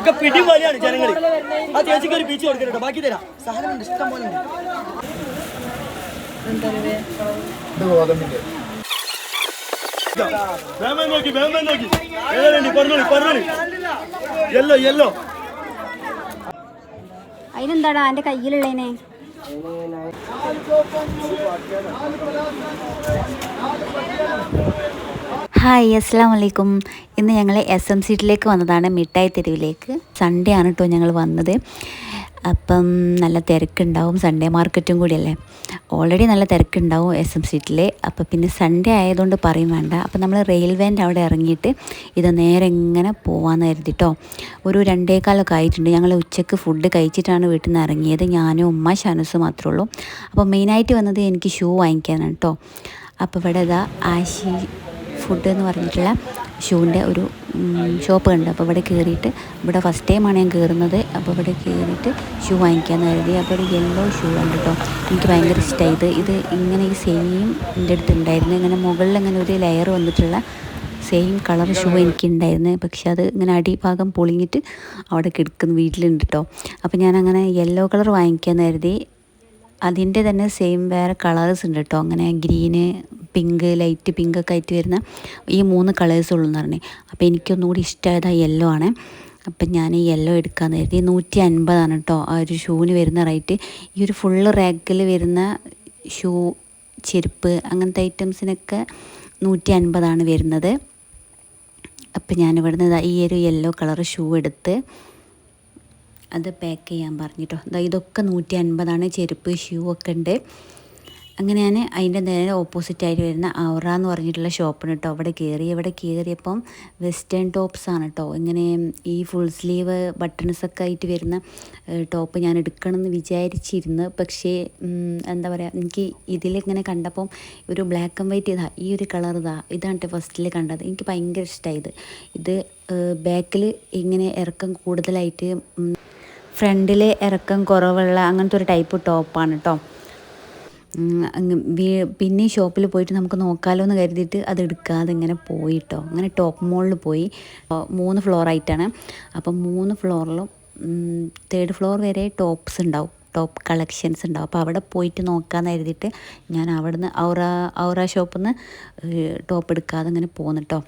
ഒക്കെ പിടി പോലെയാണ് ജനങ്ങൾ ആ ചേച്ചിക്ക് ഒരു ബീച്ച് കൊടുക്കട്ടോ ബാക്കി തരാം. സാധനം ഇഷ്ടം പോലെ നോക്കി വേമ്പൻ നോക്കി. ഏതാണ്ട് പറഞ്ഞോളി പറഞ്ഞോളി. Yellow yellow. അതിനെന്താടാ എന്റെ കയ്യിലുള്ളതിനെ ഹായ് അസ്സാം വലൈക്കും ഇന്ന് ഞങ്ങൾ എസ് എം സീറ്റിലേക്ക് വന്നതാണ് മിഠായി തെരുവിലേക്ക്. സൺഡേ ആണ് കേട്ടോ ഞങ്ങൾ വന്നത്. അപ്പം നല്ല തിരക്കുണ്ടാവും. സൺഡേ മാർക്കറ്റും കൂടിയല്ലേ. ഓൾറെഡി നല്ല തിരക്കുണ്ടാവും എസ് എം സീറ്റിൽ അപ്പോൾ പിന്നെ സൺഡേ ആയതുകൊണ്ട് പറയും വേണ്ട. അപ്പോൾ നമ്മൾ റെയിൽവേന്റെ അവിടെ ഇറങ്ങിയിട്ട് ഇത് നേരെ എങ്ങനെ പോവാന്ന് കരുതിട്ടോ ഒരു രണ്ടേക്കാലൊക്കെ ആയിട്ടുണ്ട്. ഞങ്ങൾ ഉച്ചയ്ക്ക് ഫുഡ് കഴിച്ചിട്ടാണ് വീട്ടിൽ നിന്ന് ഇറങ്ങിയത്. ഞാനും ഉമ്മ ഷാനുസും മാത്രമേ ഉള്ളൂ. അപ്പോൾ മെയിനായിട്ട് വന്നത് എനിക്ക് ഷൂ വാങ്ങിക്കാനാണ് കേട്ടോ അപ്പോൾ ഇവിടെ ഇതാ ആശി ഫുഡ് എന്ന് പറഞ്ഞിട്ടുള്ള ഷൂവിന്റെ ഒരു ഷോപ്പ് ഉണ്ട്. അപ്പോൾ ഇവിടെ കയറിയിട്ട് ഇവിടെ ഫസ്റ്റ് ടൈമാണ് ഞാൻ കയറുന്നത്. അപ്പോൾ ഇവിടെ കയറിയിട്ട് ഷൂ വാങ്ങിക്കാമെന്ന് കരുതി. അപ്പോൾ ഒരു യെല്ലോ ഷൂ ഉണ്ട് കേട്ടോ. എനിക്ക് ഭയങ്കര ഇഷ്ടമായി ഇത് ഇത് ഇങ്ങനെ ഈ സെയിം എന്റെ അടുത്ത് ഉണ്ടായിരുന്നു. ഇങ്ങനെ മുകളിൽ അങ്ങനെ ഒരു ലെയർ വന്നിട്ടുള്ള സെയിം കളർ ഷൂ എനിക്കുണ്ടായിരുന്നു പക്ഷെ അത് ഇങ്ങനെ അടിഭാഗം പൊളിഞ്ഞിട്ട് അവിടെ കിടക്കുന്നു വീട്ടിലുണ്ട് കേട്ടോ. അപ്പോൾ ഞാനങ്ങനെ യെല്ലോ കളർ വാങ്ങിക്കാമെന്ന് കരുതി. അതിന്റെ തന്നെ സെയിം വേറെ കളേഴ്സ് ഉണ്ട് കേട്ടോ അങ്ങനെ ഗ്രീന് പിങ്ക് ലൈറ്റ് പിങ്ക് ഒക്കെ ആയിട്ട് വരുന്ന ഈ മൂന്ന് കളേഴ്സ് ഉള്ളൂ എന്ന് പറഞ്ഞു. അപ്പോൾ എനിക്കൊന്നുകൂടി ഇഷ്ടമായത് ആ യെല്ലോ ആണ്. അപ്പം ഞാൻ ഈ യെല്ലോ എടുക്കാമെന്ന് കരുതി. നൂറ്റി അൻപതാണ് കേട്ടോ ആ ഒരു ഷൂവിന് വരുന്ന റേറ്റ് ഈ ഒരു ഫുള്ള് റാക്കിൽ വരുന്ന ഷൂ ചെരുപ്പ് അങ്ങനത്തെ ഐറ്റംസിനൊക്കെ നൂറ്റി അൻപതാണ് വരുന്നത്. അപ്പം ഞാനിവിടുന്ന് ഈ ഒരു യെല്ലോ കളർ ഷൂ എടുത്ത് അത് പാക്ക് ചെയ്യാൻ പറഞ്ഞിട്ടോ. ദാ ഇതൊക്കെ നൂറ്റി അൻപതാണ് ചെരുപ്പ് ഷൂ ഒക്കെ ഉണ്ട്. അങ്ങനെ ഞാൻ അതിന്റെ നേരെ ഓപ്പോസിറ്റായിട്ട് വരുന്ന ഔറ എന്ന് പറഞ്ഞിട്ടുള്ള ഷോപ്പാണ് കേട്ടോ അവിടെ കയറി അവിടെ കയറിയപ്പം വെസ്റ്റേൺ ടോപ്സ് ആണ് കേട്ടോ ഇങ്ങനെ ഈ ഫുൾ സ്ലീവ് ബട്ടൺസ് ഒക്കെ ആയിട്ട് വരുന്ന ടോപ്പ് ഞാൻ എടുക്കണം എന്ന് വിചാരിച്ചിരുന്നു. പക്ഷേ എന്താ പറയുക എനിക്ക് ഇതിലിങ്ങനെ കണ്ടപ്പം ഒരു ബ്ലാക്ക് ആൻഡ് വൈറ്റ് ഇതാ ഈ ഒരു കളർ ഇതാ ഇതാണ് കേട്ടോ ഫസ്റ്റിൽ കണ്ടത്. എനിക്ക് ഭയങ്കര ഇഷ്ടമായത് ഇത്. ബാക്കിൽ ഇങ്ങനെ ഇറക്കം കൂടുതലായിട്ട് ഫ്രണ്ടിൽ ഇറക്കം കുറവുള്ള അങ്ങനത്തെ ഒരു ടൈപ്പ് ടോപ്പാണ് കേട്ടോ പിന്നെ ഷോപ്പിൽ പോയിട്ട് നമുക്ക് നോക്കാമല്ലോ എന്ന് കരുതിയിട്ട് അത് എടുക്കാതെ ഇങ്ങനെ പോയിട്ടോ അങ്ങനെ ടോപ്പ് മോളിൽ പോയി. മൂന്ന് ഫ്ലോർ ആയിട്ടാണ് അപ്പം മൂന്ന് ഫ്ലോറിലും തേർഡ് ഫ്ലോർ വരെ ടോപ്സ് ഉണ്ടാവും. ടോപ്പ് കളക്ഷൻസ് ഉണ്ടാവും. അപ്പോൾ അവിടെ പോയിട്ട് നോക്കാമെന്ന് കരുതിയിട്ട് ഞാൻ അവിടുന്ന് ഔറ ഔറ ഷോപ്പിൽ നിന്ന് ടോപ്പ് എടുക്കാതെ ഇങ്ങനെ പോന്നിട്ടോ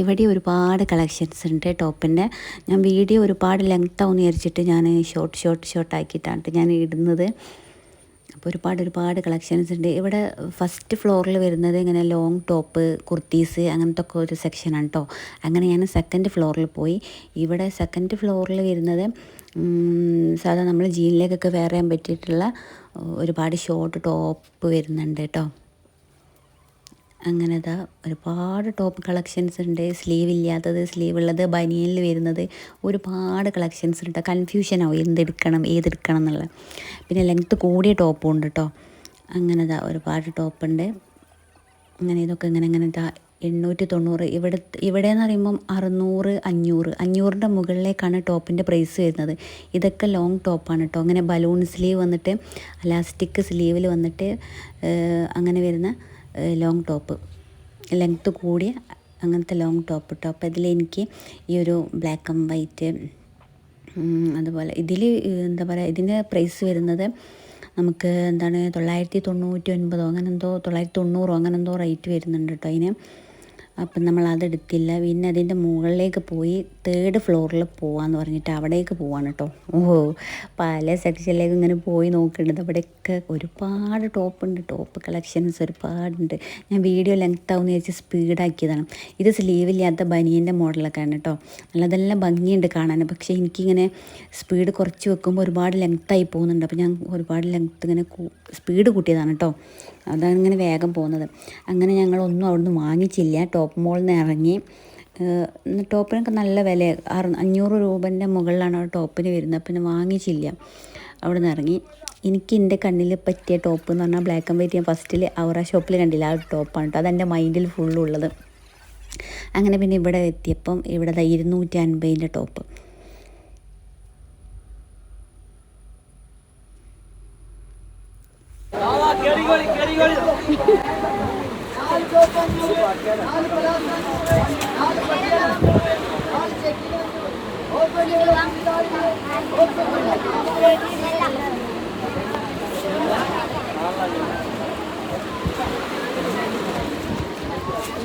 ഇവിടെ ഒരുപാട് കളക്ഷൻസ് ഉണ്ട് ടോപ്പിന്റെ ഞാൻ വീഡിയോ ഒരുപാട് ലെങ്ത് ആവും വിചാരിച്ചിട്ട് ഞാൻ ഷോർട്ട് ഷോർട്ട് ഷോർട്ട് ആക്കിയിട്ടാണ് ഞാൻ ഇടുന്നത്. അപ്പോൾ ഒരുപാട് ഒരുപാട് കളക്ഷൻസ് ഉണ്ട്. ഇവിടെ ഫസ്റ്റ് ഫ്ലോറിൽ വരുന്നത് ഇങ്ങനെ ലോങ് ടോപ്പ് കുർത്തീസ് അങ്ങനത്തെ ഒക്കെ ഒരു സെക്ഷനാണ് കേട്ടോ അങ്ങനെ ഞാൻ സെക്കൻഡ് ഫ്ലോറിൽ പോയി. ഇവിടെ സെക്കൻഡ് ഫ്ലോറിൽ വരുന്നത് സാധാരണ നമ്മൾ ജീനിലേക്കൊക്കെ വേറെ പറ്റിയിട്ടുള്ള ഒരുപാട് ഷോർട്ട് ടോപ്പ് വരുന്നുണ്ട് കേട്ടോ അങ്ങനെ ഇതാ ഒരുപാട് ടോപ്പ് കളക്ഷൻസ് ഉണ്ട്. സ്ലീവ് ഇല്ലാത്തത് സ്ലീവ് ഉള്ളത് ബനിയനിൽ വരുന്നത് ഒരുപാട് കളക്ഷൻസ് ഉണ്ട് കൺഫ്യൂഷനാവും എന്തെടുക്കണം ഏതെടുക്കണം എന്നുള്ളത്. പിന്നെ ലെങ്ത്ത് കൂടിയ ടോപ്പും ഉണ്ട് കേട്ടോ അങ്ങനെ ഇതാ ഒരുപാട് ടോപ്പുണ്ട് അങ്ങനെ ഇതൊക്കെ ഇങ്ങനെ ഇങ്ങനെ ഇതാ എണ്ണൂറ്റി തൊണ്ണൂറ്. ഇവിടെ ഇവിടെ എന്ന് പറയുമ്പം അറുന്നൂറ് അഞ്ഞൂറ്. അഞ്ഞൂറിന്റെ മുകളിലേക്കാണ് ടോപ്പിന്റെ പ്രൈസ് വരുന്നത്. ഇതൊക്കെ ലോങ് ടോപ്പാണ് കേട്ടോ അങ്ങനെ ബലൂൺ സ്ലീവ് വന്നിട്ട് അലാസ്റ്റിക് സ്ലീവിൽ വന്നിട്ട് അങ്ങനെ വരുന്ന ലോങ് ടോപ്പ് ലെങ്ത്ത് കൂടിയ അങ്ങനത്തെ ലോങ് ടോപ്പ് ടോപ്പ് ഇതിൽ എനിക്ക് ഈ ഒരു ബ്ലാക്ക് ആൻഡ് വൈറ്റ് അതുപോലെ ഇതിൽ എന്താ പറയുക ഇതിന്റെ പ്രൈസ് വരുന്നത് നമുക്ക് എന്താണ് തൊള്ളായിരത്തി തൊണ്ണൂറ്റി ഒൻപതോ അങ്ങനെന്തോ തൊള്ളായിരത്തി തൊണ്ണൂറോ അങ്ങനെ എന്തോ റേറ്റ് വരുന്നുണ്ട് കേട്ടോ അതിന് അപ്പം നമ്മൾ അതെടുത്തില്ല പിന്നെ അതിന്റെ മുകളിലേക്ക് പോയി തേർഡ് ഫ്ലോറിൽ പോകാമെന്ന് പറഞ്ഞിട്ട് അവിടേക്ക് പോവാണ് കേട്ടോ ഓ പല സെക്ഷനിലേക്ക് ഇങ്ങനെ പോയി നോക്കുന്നുണ്ട് അവിടെയൊക്കെ ഒരുപാട് ടോപ്പ് ഉണ്ട് ടോപ്പ് കളക്ഷൻസ് ഒരുപാടുണ്ട്. ഞാൻ വീഡിയോ ലെങ്ത് ആവുമെന്ന് വിചാരിച്ച് സ്പീഡാക്കിയതാണ്. ഇത് സ്ലീവില്ലാത്ത ബനിയന്റെ മോഡലൊക്കെയാണ് കേട്ടോ നല്ലതെല്ലാം ഭംഗിയുണ്ട് കാണാൻ പക്ഷേ എനിക്കിങ്ങനെ സ്പീഡ് കുറച്ച് വെക്കുമ്പോൾ ഒരുപാട് ലെങ്ത്തായി പോകുന്നുണ്ട്. അപ്പോൾ ഞാൻ ഒരുപാട് ലെങ്ത്ത് ഇങ്ങനെ സ്പീഡ് കൂട്ടിയതാണ് കേട്ടോ അതാണ് ഇങ്ങനെ വേഗം പോകുന്നത്. അങ്ങനെ ഞങ്ങളൊന്നും നിന്ന് വാങ്ങിച്ചില്ല. ടോപ്പ് മോളിൽ നിന്ന് ഇറങ്ങി ടോപ്പിനൊക്കെ നല്ല വില. അറു അഞ്ഞൂറ് രൂപന്റെ മുകളിലാണ് ആ ടോപ്പിന് വരുന്നത്. പിന്നെ വാങ്ങിച്ചില്ല. അവിടെ നിന്ന് ഇറങ്ങി. എനിക്ക് എന്റെ കണ്ണിൽ പറ്റിയ ടോപ്പ് എന്ന് പറഞ്ഞാൽ ബ്ലാക്ക് ആൻഡ് വൈറ്റ് ഞാൻ ഫസ്റ്റിൽ അവറ ഷോപ്പിൽ കണ്ടില്ല. ആ ടോപ്പാണ് കേട്ടോ അതെന്റെ മൈൻഡിൽ ഫുള്ളുള്ളത് അങ്ങനെ പിന്നെ ഇവിടെ എത്തിയപ്പം ഇവിടെ ഇരുന്നൂറ്റി അൻപതിന്റെ ടോപ്പ്.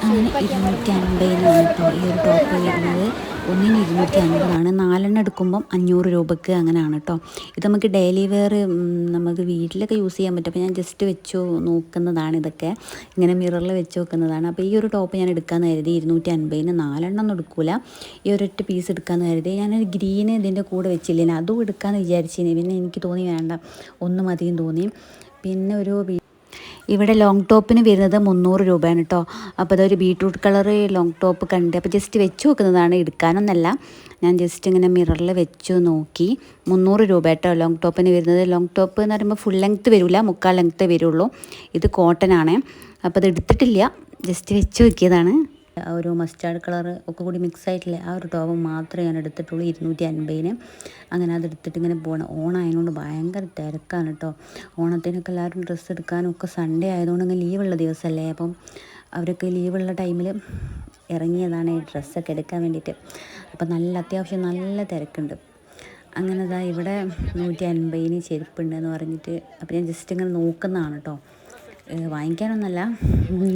അൻപതിനാണ് കേട്ടോ ഈ ഒരു ടോപ്പ് വരുന്നത്. ഒന്നിന് ഇരുന്നൂറ്റി അൻപതാണ് നാലെണ്ണം എടുക്കുമ്പം അഞ്ഞൂറ് രൂപയ്ക്ക് അങ്ങനെയാണ് കേട്ടോ ഇത് നമുക്ക് ഡെയിലി വെയർ നമുക്ക് വീട്ടിലൊക്കെ യൂസ് ചെയ്യാൻ പറ്റും. അപ്പോൾ ഞാൻ ജസ്റ്റ് വെച്ചു നോക്കുന്നതാണ് ഇതൊക്കെ. ഇങ്ങനെ മിററിൽ വെച്ച് നോക്കുന്നതാണ്. അപ്പോൾ ഈ ഒരു ടോപ്പ് ഞാൻ എടുക്കാമെന്ന് കരുതി ഇരുന്നൂറ്റി അൻപതിന് നാലെണ്ണം ഒന്നും എടുക്കില്ല ഈ ഒരൊറ്റ പീസ് എടുക്കാമെന്ന് കരുതി. ഞാൻ ഗ്രീന് ഇതിന്റെ കൂടെ വെച്ചില്ലേ അതും എടുക്കാമെന്ന് വിചാരിച്ചിന്. പിന്നെ എനിക്ക് തോന്നി വേണ്ട. ഒന്നും മതിയും തോന്നി. പിന്നെ ഒരു ഇവിടെ ലോങ് ടോപ്പിന് വരുന്നത് മുന്നൂറ് രൂപയാണ് കേട്ടോ അപ്പോൾ അതൊരു ബീട്രൂട്ട് കളർ ലോങ് ടോപ്പ് കണ്ട്. അപ്പോൾ ജസ്റ്റ് വെച്ച് നോക്കുന്നതാണ് എടുക്കാനൊന്നല്ല. ഞാൻ ജസ്റ്റ് ഇങ്ങനെ മിററിൽ വെച്ചു നോക്കി. മുന്നൂറ് രൂപ കേട്ടോ ലോങ് ടോപ്പിന് വരുന്നത്. ലോങ് ടോപ്പ് എന്ന് പറയുമ്പോൾ ഫുൾ ലെങ്ത്ത് വരില്ല മുക്കാൽ ലെങ്ത്ത് വരുള്ളൂ. ഇത് കോട്ടൺ ആണ്. അപ്പോൾ അത് എടുത്തിട്ടില്ല. ജസ്റ്റ് വെച്ച് നോക്കിയതാണ്. ആ ഒരു മസ്റ്റാർഡ് കളർ ഒക്കെ കൂടി മിക്സ് ആയിട്ടില്ല ആ ഒരു ടോപ്പ് മാത്രമേ ഞാൻ എടുത്തിട്ടുള്ളൂ ഇരുന്നൂറ്റി അൻപതിന് അങ്ങനെ അത് എടുത്തിട്ട് ഇങ്ങനെ പോകണം ഓണായതുകൊണ്ട് ഭയങ്കര തിരക്കാണ് കേട്ടോ ഓണത്തിനൊക്കെ എല്ലാവരും ഡ്രസ്സ് എടുക്കാനും ഒക്കെ സൺഡേ ആയതുകൊണ്ട് അങ്ങനെ ലീവുള്ള ദിവസമല്ലേ അപ്പം അവരൊക്കെ ലീവുള്ള ടൈമിൽ ഇറങ്ങിയതാണ് ഈ ഡ്രസ്സൊക്കെ എടുക്കാൻ വേണ്ടിയിട്ട്. അപ്പം നല്ല അത്യാവശ്യം നല്ല തിരക്കുണ്ട്. അങ്ങനെ ഇതാ ഇവിടെ നൂറ്റി അൻപതിന് ചെരുപ്പുണ്ടെന്ന് പറഞ്ഞിട്ട് അപ്പം ഞാൻ ജസ്റ്റ് ഇങ്ങനെ നോക്കുന്നതാണ് കേട്ടോ വാങ്ങിക്കാനൊന്നല്ല.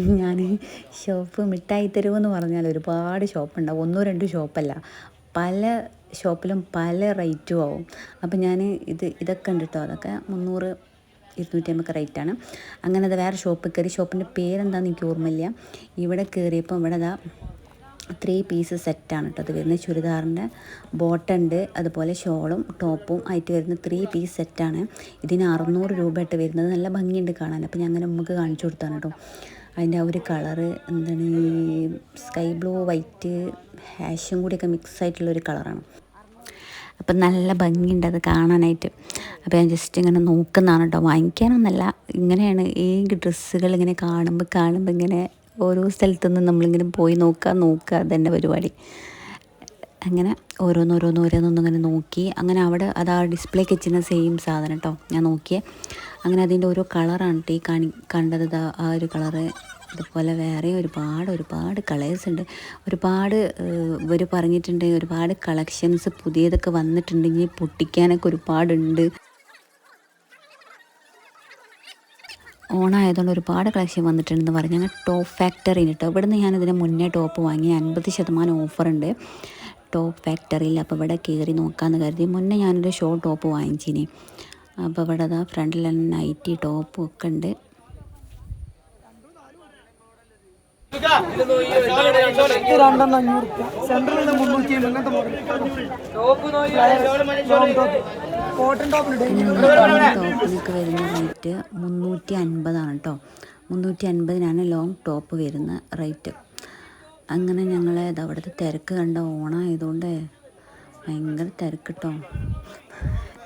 ഞാൻ ഷോപ്പ് മിഠായി തെരുവെന്ന് പറഞ്ഞാൽ ഒരുപാട് ഷോപ്പുണ്ടാവും. ഒന്നോ രണ്ടോ ഷോപ്പല്ല. പല ഷോപ്പിലും പല റേറ്റും ആവും. അപ്പം ഞാൻ ഇത് ഇതൊക്കെ ഉണ്ട് കേട്ടോ അതൊക്കെ മുന്നൂറ് ഇരുന്നൂറ്റി അമ്പത് റേറ്റാണ്. അങ്ങനെ അത് വേറെ ഷോപ്പിൽ കയറി. ഷോപ്പിന്റെ പേരെന്താണെന്ന് എനിക്ക് ഓർമ്മയില്ല. ഇവിടെ കയറിയപ്പോൾ ഇവിടെ അതാ ത്രീ പീസ് സെറ്റാണ് കേട്ടോ അത് വരുന്നത് ചുരിദാറിന്റെ ബോട്ടുണ്ട് അതുപോലെ ഷോളും ടോപ്പും ആയിട്ട് വരുന്ന ത്രീ പീസ് സെറ്റാണ് ഇതിന് അറുന്നൂറ് രൂപ ആയിട്ട് വരുന്നത്. നല്ല ഭംഗിയുണ്ട് കാണാൻ. അപ്പോൾ ഞാൻ അങ്ങനെ നമുക്ക് കാണിച്ചു കൊടുത്താണ് കേട്ടോ അതിന്റെ ആ ഒരു കളറ് എന്താണ് സ്കൈ ബ്ലൂ വൈറ്റ് ഹാഷും കൂടിയൊക്കെ മിക്സ് ആയിട്ടുള്ള ഒരു കളറാണ് അപ്പം നല്ല ഭംഗിയുണ്ട് അത് കാണാനായിട്ട്. അപ്പോൾ ഞാൻ ജസ്റ്റ് ഇങ്ങനെ നോക്കുന്നതാണ് കേട്ടോ വാങ്ങിക്കാനൊന്നല്ല. ഇങ്ങനെയാണ് ഈ ഡ്രസ്സുകൾ ഇങ്ങനെ കാണുമ്പോൾ കാണുമ്പോൾ ഇങ്ങനെ ഓരോ സ്ഥലത്തു നിന്ന് നമ്മളിങ്ങനെ പോയി നോക്കുക നോക്കുക അതന്നെ പരിപാടി. അങ്ങനെ ഓരോന്നോരോന്ന് ഓരോന്നൊന്നും അങ്ങനെ നോക്കി. അങ്ങനെ അവിടെ അത് ആ ഡിസ്പ്ലേ കിച്ചിന് സെയിം സാധനം കേട്ടോ ഞാൻ നോക്കിയേ. അങ്ങനെ അതിന്റെ ഓരോ കളറാണ് ഈ കാണി കണ്ടത്. ആ ഒരു കളറ് അതുപോലെ വേറെ ഒരുപാട് ഒരുപാട് കളേഴ്സ് ഉണ്ട്. ഒരുപാട് ഇവർ പറഞ്ഞിട്ടുണ്ട് ഒരുപാട് കളക്ഷൻസ് പുതിയതൊക്കെ വന്നിട്ടുണ്ടെങ്കിൽ പൊട്ടിക്കാനൊക്കെ ഒരുപാടുണ്ട്. ഓണായതുകൊണ്ട് ഒരുപാട് കളക്ഷൻ വന്നിട്ടുണ്ടെന്ന് പറഞ്ഞു. ഞങ്ങൾ ടോപ്പ് ഫാക്ടറിന് കേട്ടോ. ഇവിടെ നിന്ന് ഞാൻ ഇതിന് മുന്നേ ടോപ്പ് വാങ്ങി. അൻപത് ശതമാനം ഓഫറുണ്ട്. ടോപ്പ് ഫാക്ടറിയിൽ അപ്പോൾ ഇവിടെ കയറി നോക്കാമെന്ന് കരുതി. മുന്നേ ഞാനൊരു ഷോ ടോപ്പ് വാങ്ങിച്ചിനി. അപ്പോൾ ഇവിടെ ഫ്രണ്ടിൽ നൈറ്റി ടോപ്പും ഒക്കെ ഉണ്ട് ഇത് മുന്നൂറ്റി റേറ്റ് മുന്നൂറ്റി അൻപതാണ് കേട്ടോ. മുന്നൂറ്റി അൻപതിനാണ് ലോങ് ടോപ്പ് വരുന്ന റേറ്റ് അങ്ങനെ ഞങ്ങൾ അവിടുത്തെ തിരക്ക് കണ്ട? ഓണായതുകൊണ്ട് ഭയങ്കര തിരക്ക് കേട്ടോ.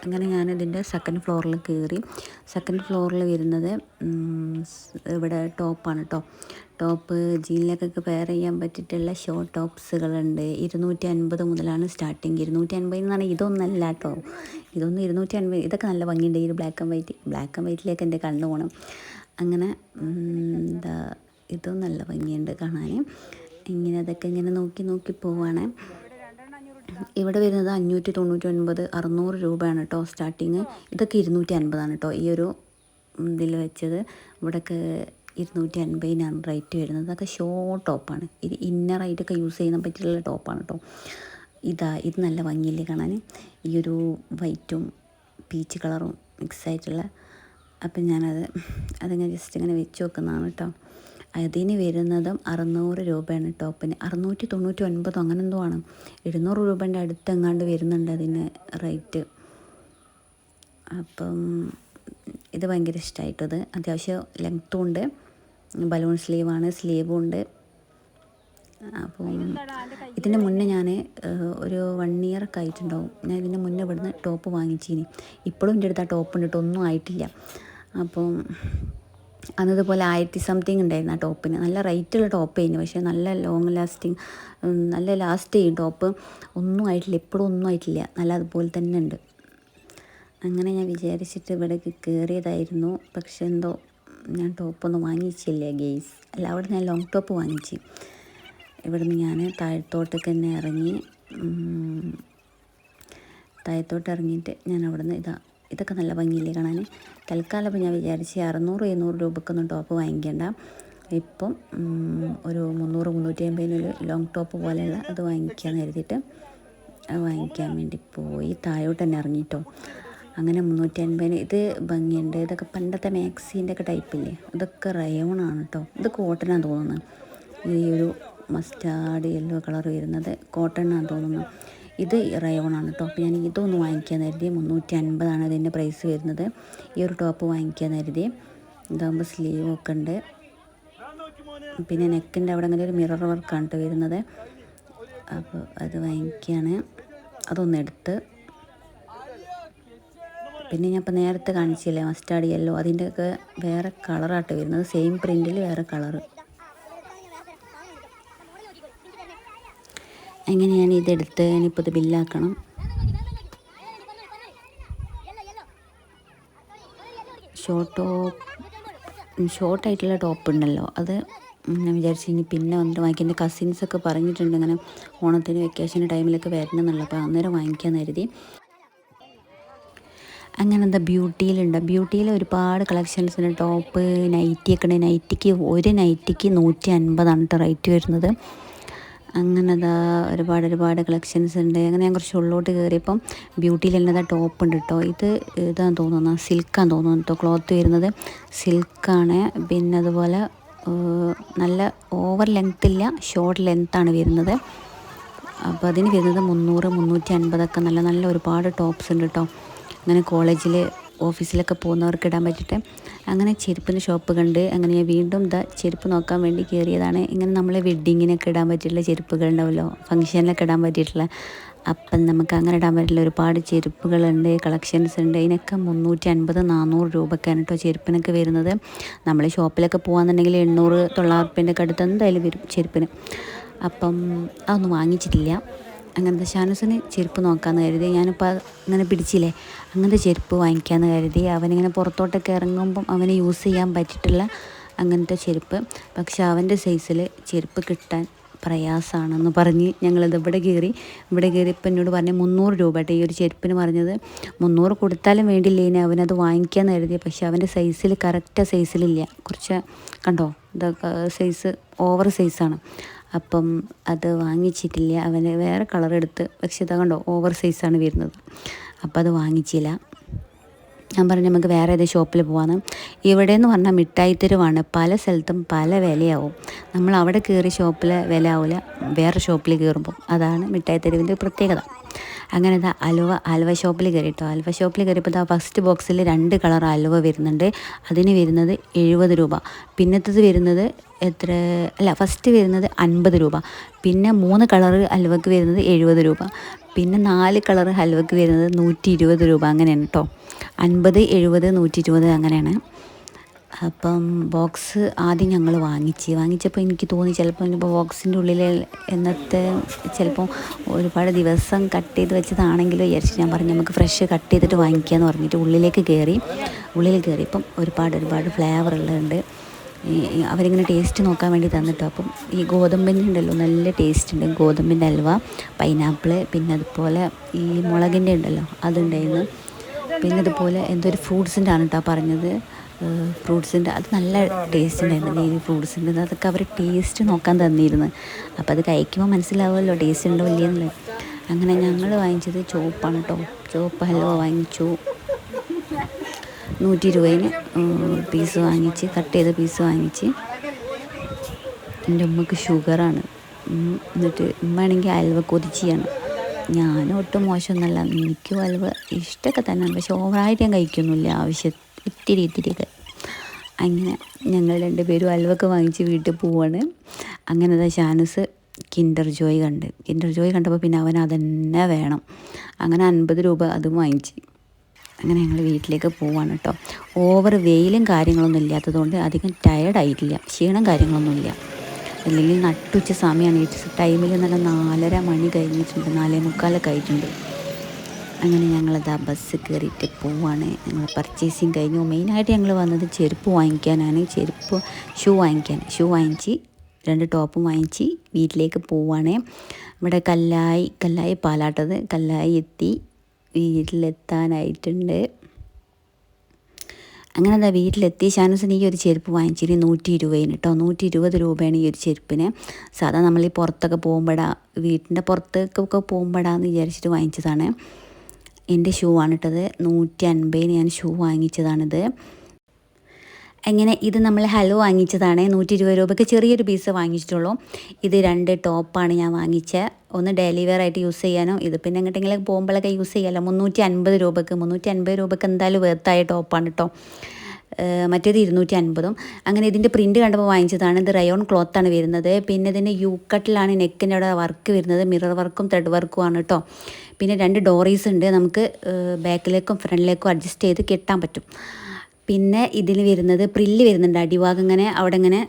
അങ്ങനെ ഞാനിതിന്റെ സെക്കൻഡ് ഫ്ലോറിൽ കയറി സെക്കൻഡ് ഫ്ലോറിൽ വരുന്നത് ഇവിടെ ടോപ്പാണ് കേട്ടോ ടോപ്പ് ജീനിലൊക്കെ പെയർ ചെയ്യാൻ പറ്റിയിട്ടുള്ള ഷോർട്ട് ടോപ്സുകളുണ്ട് ഇരുന്നൂറ്റി അൻപത് മുതലാണ് സ്റ്റാർട്ടിങ് ഇരുന്നൂറ്റി അൻപത് എന്ന് പറഞ്ഞാൽ ഇതൊന്നല്ല കേട്ടോ ഇതൊന്നും ഇരുന്നൂറ്റി അൻപത് ഇതൊക്കെ നല്ല ഭംഗിയുണ്ട്. ഈ ഒരു black and white black and വൈറ്റിലേക്ക് എന്റെ കണ്ണു പോകണം അങ്ങനെ എന്താ ഇതും നല്ല ഭംഗിയുണ്ട് കാണാൻ ഇങ്ങനെ അതൊക്കെ ഇങ്ങനെ നോക്കി നോക്കി പോവാണ്. ഇവിടെ വരുന്നത് അഞ്ഞൂറ്റി തൊണ്ണൂറ്റി ഒൻപത് അറുന്നൂറ് രൂപയാണ് കേട്ടോ സ്റ്റാർട്ടിങ്. ഇതൊക്കെ ഇരുന്നൂറ്റി അൻപതാണ് കേട്ടോ. ഈ ഒരു ഇതിൽ വെച്ചത് ഇവിടെയൊക്കെ ഇരുന്നൂറ്റി അൻപതിനാണ് റേറ്റ് വരുന്നത്. അതൊക്കെ ഷോർട്ട് ടോപ്പാണ് ഇത് ഇന്നറായിട്ടൊക്കെ യൂസ് ചെയ്യാൻ പറ്റിയുള്ള ടോപ്പാണ് കേട്ടോ. ഇതാ ഇത് നല്ല ഭംഗിയില്ലേ കാണാൻ? ഈ ഒരു വൈറ്റും പീച്ച് കളറും മിക്സ് ആയിട്ടുള്ള. അപ്പം ഞാനത് അതിങ്ങനെ ജസ്റ്റ് ഇങ്ങനെ വെച്ച് നോക്കുന്നതാണ് കേട്ടോ. അതിന് വരുന്നതും അറുന്നൂറ് രൂപയാണ് ടോപ്പിന്. അറുന്നൂറ്റി തൊണ്ണൂറ്റി ഒൻപതോ അങ്ങനെ എന്തോ ആണ്. എഴുന്നൂറ് രൂപേന്റെ അടുത്തെങ്ങാണ്ട് വരുന്നുണ്ട് അതിന് റേറ്റ്. അപ്പം ഇത് ഭയങ്കര ഇഷ്ടമായിട്ടത് അത്യാവശ്യം ലെങ്ത്തും ഉണ്ട്. ബലൂൺ സ്ലീവാണ് സ്ലീവും ഉണ്ട്. അപ്പം ഇതിന്റെ മുന്നേ ഞാൻ ഒരു വൺ ഇയർ ആയിട്ടുണ്ടാവും. ഞാൻ ഇതിന്റെ മുന്നേ ഇവിടുന്ന് ടോപ്പ് വാങ്ങിച്ചിനി. ഇപ്പോഴും എന്റെ അടുത്ത് ആ ടോപ്പ് ഉണ്ട് ഒന്നും ആയിട്ടില്ല. അപ്പം അന്നതുപോലെ ആയിരത്തി സംതിങ് ഉണ്ടായിരുന്നു ആ ടോപ്പിന്. നല്ല റേറ്റുള്ള ടോപ്പ് ആയിരുന്നു പക്ഷേ നല്ല ലോങ് ലാസ്റ്റിങ് നല്ല ലാസ്റ്റ് ചെയ്യും ടോപ്പ്. ഒന്നും ആയിട്ടില്ല. ഇപ്പോഴും ഒന്നും ആയിട്ടില്ല. നല്ല അതുപോലെ തന്നെ ഉണ്ട്. അങ്ങനെ ഞാൻ വിചാരിച്ചിട്ട് ഇവിടേക്ക് കയറിയതായിരുന്നു പക്ഷെ എന്തോ ഞാൻ ടോപ്പൊന്നും വാങ്ങിച്ചില്ല ഗെയ്സ് അല്ല അവിടെ ഞാൻ ലോങ് ടോപ്പ് വാങ്ങിച്ച്. ഇവിടുന്ന് ഞാൻ താഴത്തോട്ടൊക്കെ തന്നെ ഇറങ്ങി താഴത്തോട്ട് ഇറങ്ങിയിട്ട് ഞാൻ അവിടുന്ന് ഇതാ ഇതൊക്കെ നല്ല ഭംഗിയില്ലേ കാണാൻ? തൽക്കാലം അപ്പോൾ ഞാൻ വിചാരിച്ച് അറുന്നൂറ് എഴുന്നൂറ് രൂപക്കൊന്നും ടോപ്പ് വാങ്ങിക്കേണ്ട. ഇപ്പം ഒരു മുന്നൂറ് മുന്നൂറ്റി അമ്പതിനൊരു ലോങ് ടോപ്പ് പോലെയുള്ള അത് വാങ്ങിക്കാമെന്ന് കരുതിയിട്ട് അത് വാങ്ങിക്കാൻ വേണ്ടി പോയി. താഴോട്ട് തന്നെ ഇറങ്ങിയിട്ടോ അങ്ങനെ മുന്നൂറ്റി അൻപതിന് ഇത് ഭംഗിയുണ്ട്. ഇതൊക്കെ പണ്ടത്തെ മാക്സീന്റെ ഒക്കെ ടൈപ്പില്ലേ ഇതൊക്കെ റയോണാണ് കേട്ടോ ഇത് കോട്ടനാണ് തോന്നുന്നത് ഈ ഒരു മസ്റ്റാർഡ് യെല്ലോ കളർ വരുന്നത് കോട്ടണാണ് തോന്നുന്നു. ഇത് റയോണാണ് ടോപ്പ് ഞാൻ ഇതൊന്ന് വാങ്ങിക്കാൻ കരുതി. മുന്നൂറ്റി അൻപതാണ് ഇതിന്റെ പ്രൈസ് വരുന്നത്. ഈ ഒരു ടോപ്പ് വാങ്ങിക്കാൻ കരുതി. ഇതാകുമ്പോൾ സ്ലീവ് ഒക്കെ ഉണ്ട്. പിന്നെ നെക്കിന്റെ അവിടെ അങ്ങനെ ഒരു മിറർ വർക്കാണ് കേട്ടോ വരുന്നത്. അപ്പോൾ അത് വാങ്ങിക്കുകയാണ് അതൊന്നെടുത്ത് പിന്നെ ഞാൻ ഇപ്പോൾ നേരത്തെ കാണിച്ചില്ലേ മസ്റ്റാർഡ് യെല്ലോ അതിന്റെയൊക്കെ വേറെ കളറാട്ട് വരുന്നത്. സെയിം പ്രിന്റിൽ വേറെ കളറ് അങ്ങനെ ഞാൻ ഇതെടുത്ത് ഇനിയിപ്പോൾ ഇത് ബില്ലാക്കണം? ഷോർട്ട് ടോപ്പ് ഷോർട്ടായിട്ടുള്ള ടോപ്പ് ഉണ്ടല്ലോ. അത് ഞാൻ വിചാരിച്ചു ഇനി പിന്നെ വന്നിട്ട് വാങ്ങിക്കും. എന്റെ കസിൻസൊക്കെ പറഞ്ഞിട്ടുണ്ട് ഇങ്ങനെ ഓണത്തിന് വെക്കേഷൻ ടൈമിലൊക്കെ വരണം എന്നുള്ളത് അപ്പോൾ അന്നേരം വാങ്ങിക്കാമെന്ന് കരുതി. അങ്ങനെ എന്താ ബ്യൂട്ടിയിലുണ്ട് ബ്യൂട്ടിയിൽ ഒരുപാട് കളക്ഷൻസ് ഉണ്ട്. ടോപ്പ് നൈറ്റിയൊക്കെ ഉണ്ട്. നൈറ്റിക്ക് ഒരു നൈറ്റിക്ക് നൂറ്റി അൻപതാണ് റേറ്റ് വരുന്നത്. അങ്ങനെ ഒരുപാട് ഒരുപാട് കളക്ഷൻസ് ഉണ്ട്. അങ്ങനെ ഞാൻ കുറച്ച് ഉള്ളോട്ട് കയറിയപ്പം ബ്യൂട്ടിയിൽ തന്നെ ടോപ്പ് ഉണ്ട് കേട്ടോ ഇത് ഇതാന്ന് തോന്നുന്നു. സിൽക്കാന്ന് തോന്നുന്നു കേട്ടോ ക്ലോത്ത് വരുന്നത്. സിൽക്കാണ് പിന്നെ അതുപോലെ നല്ല ഓവർ ലെങ്ത് ഇല്ല. ഷോർട്ട് ലെങ്ത്താണ് വരുന്നത്. അപ്പോൾ അതിന് വരുന്നത് മുന്നൂറ് മുന്നൂറ്റി അൻപതൊക്കെ നല്ല നല്ല ഒരുപാട് ടോപ്സ് ഉണ്ട് കേട്ടോ അങ്ങനെ കോളേജിൽ ഓഫീസിലൊക്കെ പോകുന്നവർക്ക് ഇടാൻ പറ്റട്ടെ അങ്ങനെ ചെരുപ്പിന്റെ ഷോപ്പ് കണ്ട് അങ്ങനെ ഞാൻ വീണ്ടും ഇതാ ചെരുപ്പ് നോക്കാൻ വേണ്ടി കയറിയതാണ്. ഇങ്ങനെ നമ്മളെ വെഡ്ഡിങ്ങിനൊക്കെ ഇടാൻ പറ്റിയിട്ടുള്ള ചെരുപ്പുകൾ ഉണ്ടാവുമല്ലോ ഫംഗ്ഷനിലൊക്കെ ഇടാൻ പറ്റിയിട്ടുള്ള. അപ്പം നമുക്ക് അങ്ങനെ ഇടാൻ പറ്റില്ല ഒരുപാട് ചെരുപ്പുകളുണ്ട് കളക്ഷൻസ് ഉണ്ട്. ഇതിനൊക്കെ മുന്നൂറ്റി അൻപത് നാനൂറ് രൂപക്കാണ് കേട്ടോ ചെരുപ്പിനൊക്കെ വരുന്നത്. നമ്മൾ ഷോപ്പിലൊക്കെ പോകാന്നുണ്ടെങ്കിൽ എണ്ണൂറ് തൊള്ളായിരം റുപ്യന്റെ ഒക്കെ അടുത്ത് എന്തായാലും വരും ചെരുപ്പിന്. അപ്പം അതൊന്നും വാങ്ങിച്ചിട്ടില്ല. അങ്ങനത്തെ ഷാനൂസിന് ചെരുപ്പ് നോക്കാമെന്ന് കരുതി. ഞാനിപ്പോൾ അങ്ങനെ പിടിച്ചില്ലേ? അങ്ങനത്തെ ചെരുപ്പ് വാങ്ങിക്കാമെന്ന് കരുതി. അവനിങ്ങനെ പുറത്തോട്ടൊക്കെ ഇറങ്ങുമ്പം അവന് യൂസ് ചെയ്യാൻ പറ്റിയിട്ടുള്ള അങ്ങനത്തെ ചെരുപ്പ്. പക്ഷെ അവന്റെ സൈസിൽ ചെരുപ്പ് കിട്ടാൻ പ്രയാസമാണെന്ന് പറഞ്ഞ് ഞങ്ങളിത് ഇവിടെ കയറി. ഇവിടെ കയറിയപ്പോൾ എന്നോട് പറഞ്ഞ് മുന്നൂറ് രൂപ കേട്ടോ ഈ ഒരു ചെരുപ്പിന് പറഞ്ഞത്. മുന്നൂറ് കൊടുത്താലും വേണ്ടില്ല ഇനി അവനത് വാങ്ങിക്കാമെന്ന് കരുതി. പക്ഷേ അവന്റെ സൈസിൽ കറക്റ്റ് സൈസിലില്ല. കുറച്ച് കണ്ടോ? ഇതൊക്കെ സൈസ് ഓവർ സൈസാണ്. അപ്പം അത് വാങ്ങിച്ചിട്ടില്ല. അവന് വേറെ കളർ എടുത്ത് പക്ഷെ ഇതാ കണ്ടോ ഓവർ സൈസാണ് വരുന്നത്. അപ്പം അത് വാങ്ങിച്ചില്ല. ഞാൻ പറഞ്ഞു നമുക്ക് വേറെ ഏത് ഷോപ്പിൽ പോകാമെന്ന് ഇവിടെ എന്ന് പറഞ്ഞാൽ മിഠായി തെരുവാണ്. പല സ്ഥലത്തും പല വിലയാവും. നമ്മൾ അവിടെ കയറി ഷോപ്പിൽ വില ആവില്ല വേറെ ഷോപ്പിൽ കയറുമ്പോൾ അതാണ് മിഠായി തെരുവിന്റെ പ്രത്യേകത. അങ്ങനെ ഇതാ അലുവ അലുവ ഷോപ്പിൽ കയറിട്ടോ അലുവ ഷോപ്പിൽ കയറിയപ്പോൾ ഇതാ ഫസ്റ്റ് ബോക്സിൽ രണ്ട് കളർ അലുവ വരുന്നുണ്ട്. അതിന് വരുന്നത് എഴുപത് രൂപ. പിന്നത്തത് വരുന്നത് എത്ര അല്ല ഫസ്റ്റ് വരുന്നത് അൻപത് രൂപ. പിന്നെ മൂന്ന് കളർ ഹൽവക്ക് വരുന്നത് എഴുപത് രൂപ. പിന്നെ നാല് കളർ ഹൽവക്ക് വരുന്നത് നൂറ്റി ഇരുപത് രൂപ അങ്ങനെയാണ് കേട്ടോ അൻപത് എഴുപത് നൂറ്റി ഇരുപത് അങ്ങനെയാണ്. അപ്പം ബോക്സ് ആദ്യം ഞങ്ങൾ വാങ്ങിച്ച്. വാങ്ങിച്ചപ്പോൾ എനിക്ക് തോന്നി ചിലപ്പോൾ ഇപ്പോൾ ബോക്സിന്റെ ഉള്ളിൽ എന്നത്തെ ചിലപ്പോൾ ഒരുപാട് ദിവസം കട്ട് ചെയ്ത് വെച്ചതാണെങ്കിലും വിചാരിച്ച് ഞാൻ പറഞ്ഞു നമുക്ക് ഫ്രഷ് കട്ട് ചെയ്തിട്ട് വാങ്ങിക്കാമെന്ന് പറഞ്ഞിട്ട് ഉള്ളിലേക്ക് കയറി. ഉള്ളിൽ കയറിയപ്പം ഒരുപാട് ഒരുപാട് ഫ്ലേവർ ഉള്ളതുണ്ട്. അവരിങ്ങനെ ടേസ്റ്റ് നോക്കാൻ വേണ്ടി തന്നിട്ടോ. അപ്പം ഈ ഗോതമ്പിന്റെ ഉണ്ടല്ലോ നല്ല ടേസ്റ്റ് ഉണ്ട്. ഗോതമ്പിന്റെ ഹൽവ പൈനാപ്പിൾ പിന്നെ അതുപോലെ ഈ മുളകിന്റെ ഉണ്ടല്ലോ അതുണ്ടായിരുന്നു. പിന്നെ ഇതുപോലെ എന്തോ ഒരു ഫ്രൂട്ട്സിന്റെ ആണ് കേട്ടോ പറഞ്ഞത്. ഫ്രൂട്ട്സിന്റെ അത് നല്ല ടേസ്റ്റ് ഉണ്ടായിരുന്നു ഈ ഫ്രൂട്ട്സിന്റെ അതൊക്കെ അവർ ടേസ്റ്റ് നോക്കാൻ തന്നിരുന്നു. അപ്പോൾ അത് കഴിക്കുമ്പോൾ മനസ്സിലാവുമല്ലോ ടേസ്റ്റ് ഉണ്ടോ ഇല്ലയെന്നുള്ളത് അങ്ങനെ ഞങ്ങൾ വാങ്ങിച്ചത് ചോപ്പാണ് കേട്ടോ. ചോപ്പ് ഹൽവ വാങ്ങിച്ചു. നൂറ്റി ഇരുപതിന് പീസ് വാങ്ങിച്ച് കട്ട് ചെയ്ത പീസ് വാങ്ങിച്ച്. എന്റെ ഉമ്മക്ക് ഷുഗറാണ്. എന്നിട്ട് ഉമ്മയാണെങ്കിൽ അൽവ കൊതിച്ചിയാണ്. ഞാനും ഒട്ടും മോശമൊന്നുമല്ല. എനിക്കും അൽവ ഇഷ്ടമൊക്കെ തന്നെയാണ്. പക്ഷെ ഓവറായിട്ട് ഞാൻ കഴിക്കുന്നില്ല ആവശ്യം ഇത്തിരി ഇത്തിരിയൊക്കെ. അങ്ങനെ ഞങ്ങൾ രണ്ടുപേരും അൽവൊക്കെ വാങ്ങിച്ച് വീട്ടിൽ പോവാണ്. അങ്ങനെ അതാ ഷാനുസ് കിൻഡർ ജോയ് കണ്ട്. കിൻഡർ ജോയ് കണ്ടപ്പോൾ പിന്നെ അവൻ അതന്നെ വേണം. അങ്ങനെ അൻപത് രൂപ അതും വാങ്ങിച്ച്. അങ്ങനെ ഞങ്ങൾ വീട്ടിലേക്ക് പോവാണ് കേട്ടോ. ഓവർ വെയിലും കാര്യങ്ങളൊന്നും ഇല്ലാത്തതുകൊണ്ട് അധികം ടയർഡായിട്ടില്ല ക്ഷീണം കാര്യങ്ങളൊന്നുമില്ല. അല്ലെങ്കിൽ നട്ടുച്ച സമയമാണ് ഈ ടൈമിൽ നല്ല നാലര മണി കഴിഞ്ഞിട്ടുണ്ട്. നാലേ മുക്കാലൊക്കെ ആയിട്ടുണ്ട്. അങ്ങനെ ഞങ്ങളത് ബസ് കയറിയിട്ട് പോവാണ്. ഞങ്ങൾ പർച്ചേസിങ് കഴിഞ്ഞു. മെയിനായിട്ട് ഞങ്ങൾ വന്നത് ചെരുപ്പ് വാങ്ങിക്കാനാണ്. ചെരുപ്പ് ഷൂ വാങ്ങിക്കാൻ. ഷൂ വാങ്ങിച്ച് രണ്ട് ടോപ്പും വാങ്ങിച്ച് വീട്ടിലേക്ക് പോവാണ്. ഇവിടെ കല്ലായി കല്ലായി പാലാട്ടത്. കല്ലായി എത്തി. വീട്ടിലെത്താനായിട്ടുണ്ട്. അങ്ങനെ എന്താ വീട്ടിലെത്തി. ഷാനുസിന് ഈ ഒരു ചെരുപ്പ് വാങ്ങിച്ചിട്ട് നൂറ്റി ഇരുപതിന് കേട്ടോ നൂറ്റി ഇരുപത് രൂപയാണ് ഈ ഒരു ചെരുപ്പിന്. സാധാരണ നമ്മൾ ഈ പുറത്തൊക്കെ പോകുമ്പോഴാണ് വീട്ടിന്റെ പുറത്തേക്കൊക്കെ പോകുമ്പോഴാന്ന് വിചാരിച്ചിട്ട് വാങ്ങിച്ചതാണ്. എന്റെ ഷൂ ആണ് ഇട്ടത് നൂറ്റി അൻപതിന് ഞാൻ ഷൂ വാങ്ങിച്ചതാണിത്. എങ്ങനെ ഇത് നമ്മൾ ഹലോ വാങ്ങിച്ചതാണ് നൂറ്റി ഇരുപത് രൂപയ്ക്ക് ചെറിയൊരു പീസ് വാങ്ങിച്ചിട്ടുള്ളൂ. ഇത് രണ്ട് ടോപ്പാണ് ഞാൻ വാങ്ങിച്ചത് ഒന്ന് ഡെയിലി വെയർ ആയിട്ട് യൂസ് ചെയ്യാനോ ഇത് പിന്നെ എങ്ങോട്ടെങ്കിലും പോകുമ്പോഴൊക്കെ യൂസ് ചെയ്യാമല്ലോ മുന്നൂറ്റി അൻപത് രൂപയ്ക്ക് മുന്നൂറ്റി അൻപത് രൂപയ്ക്ക് എന്തായാലും വേർത്തായ ടോപ്പാണ് കേട്ടോ മറ്റേത് ഇരുന്നൂറ്റി അൻപതും അങ്ങനെ ഇതിന്റെ പ്രിന്റ് കണ്ടപ്പോൾ വാങ്ങിച്ചതാണ്. ഇത് റയോൺ ക്ലോത്താണ് വരുന്നത്. പിന്നെ ഇതിന്റെ യു കട്ടിലാണ് നെക്കിന്റെ അവിടെ വർക്ക് വരുന്നത്. മിറർ വർക്കും ത്രെഡ് വർക്കും ആണ് കേട്ടോ പിന്നെ രണ്ട് ഡോറീസ് ഉണ്ട്. നമുക്ക് ബാക്കിലേക്കും ഫ്രണ്ടിലേക്കും അഡ്ജസ്റ്റ് ചെയ്ത് കെട്ടാൻ പറ്റും. പിന്നെ ഇതിൽ വരുന്നത് പ്രില്ല് വരുന്നുണ്ട്. അടിഭാഗം ഇങ്ങനെ അവിടെ ഇങ്ങനെ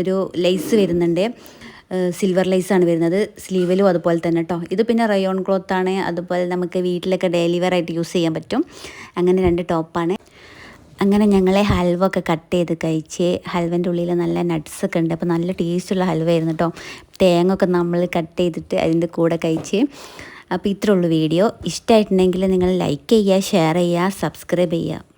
ഒരു ലൈസ് വരുന്നുണ്ട്. സിൽവർ ലൈസാണ് വരുന്നത്. സ്ലീവിലും അതുപോലെ തന്നെ കേട്ടോ ഇത് പിന്നെ റയോൺ ക്ലോത്ത് ആണ്. അതുപോലെ നമുക്ക് വീട്ടിലൊക്കെ വെയർ ആയിട്ട് യൂസ് ചെയ്യാൻ പറ്റും. അങ്ങനെ രണ്ട് ടോപ്പാണ് അങ്ങനെ ഞങ്ങളെ ഹൽവ ഒക്കെ കട്ട് ചെയ്ത് കഴിച്ച് ഹൽവന്റെ ഉള്ളിൽ നല്ല നട്ട്സ് ഒക്കെ ഉണ്ട്. അപ്പോൾ നല്ല ടേസ്റ്റുള്ള ഹൽവ ആയിരുന്നു കേട്ടോ തേങ്ങ ഒക്കെ നമ്മൾ കട്ട് ചെയ്തിട്ട് അതിന്റെ കൂടെ കഴിച്ച്. അപ്പോൾ ഇത്രയുള്ളൂ വീഡിയോ ഇഷ്ടമായിട്ടുണ്ടെങ്കിൽ നിങ്ങൾ ലൈക്ക് ചെയ്യുക ഷെയർ ചെയ്യുക സബ്സ്ക്രൈബ് ചെയ്യുക.